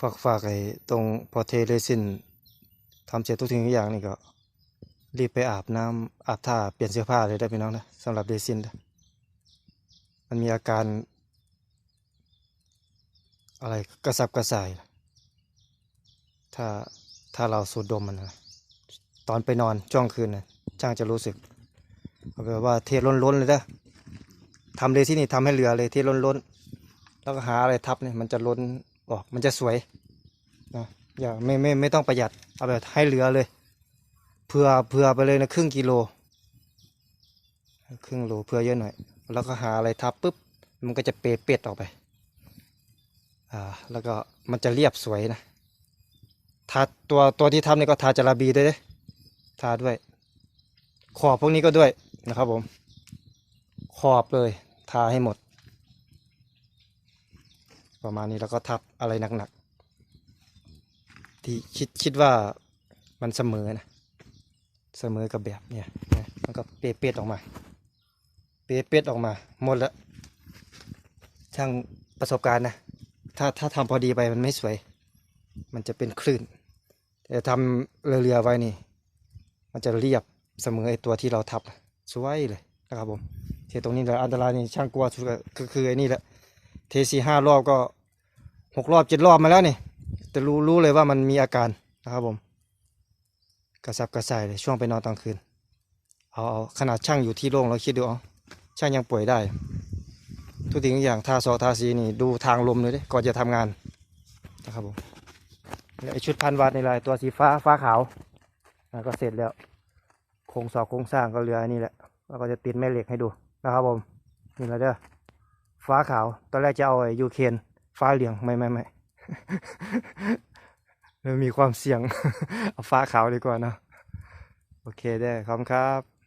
ฝากฝากไอ้ตรงพอเทเลซินทำเสร็จทุกสิ่งทุกอย่างนี่ก็ รีบไปอาบน้ำอาบท่าเปลี่ยนเสื้อผ้าเลยได้พี่น้องนะสำหรับเรซินนะมันมีอาการ อะไรกระสับกระส่าย ถ้าถ้าเราสูดดมมันนะตอนไปนอนจ้องคืนนะช่างจะรู้สึกเอาแบบว่าเทล้นๆเลยนะทำเลยที่นี่ทำให้เหลือเลยเทล้นๆแล้วก็หาอะไรทับเนี่ยมันจะล้น ออกมันจะสวยนะอย่าไม่ไม่ไม่ต้องประหยัดเอาแบบให้เหลือเลยเผื่อเผื่อไปเลยนะครึ่งกิโล ครึ่งโลเผื่อเยอะหน่อย แล้วก็หาอะไรทับปุ๊บมันก็จะเปเป็ดออกไปอ่าแล้วก็มันจะเรียบสวยนะทาตัวตัวที่ทำนี่ก็ทาจาราบีด้วยเด้ทาด้วย ขอบพวกนี้ก็ด้วยนะครับผม ขอบเลย ทาให้หมด ประมาณนี้แล้วก็ทับอะไรหนักๆ ที่คิดคิดว่ามันเสมอนะ เสมอกับแบบเนี่ยนะมันก็เปเป็ดออกมา เปเป็ดออกมา หมดแล้วช่างประสบการณ์นะ ถ้าถ้าทำพอดีไปมันไม่สวย มันจะเป็นคลื่น แต่ทำเรือๆไว้นี่ มันจะเรียบเสมอไอตัวที่เราทับสวยเลยนะครับผมเทตรงนี้แหละอันตรายนี่ช่างกลัวสุดก็คือคือไอ้นี่แหละ เทสี่ห้ารอบก็หกรอบเจ็ดรอบมาแล้วนี่แต่รู้รู้เลยว่ามันมีอาการนะครับผม กระสับกระส่ายเลยช่วงไปนอนตอนคืน เอาเอาขนาดช่างอยู่ที่โล่งเราคิดดูเอาช่างยังป่วยได้ ทุกสิ่งทุกอย่างทาซอทาสีนี่ดูทางลมเลยด้ก่อนจะทำงานนะครับผมแล้วไอชุดพันวัตนี่แหละตัวสีฟ้าฟ้าขาวอะก็เสร็จแล้วโครงสอบโครงสร้างก็เหลืออันนี้แหละแล้วก็จะติดแม่เหล็กให้ดูนะครับผมนี่แหละเด้อ ฟ้าขาว ตอนแรกจะเอาไอ้ยูเคนฟ้าเหลืองไม่ไม่ไม่มันมีความเสี่ยง เอาฟ้าขาวดีกว่านะโอเคได้ขอบคุณครับ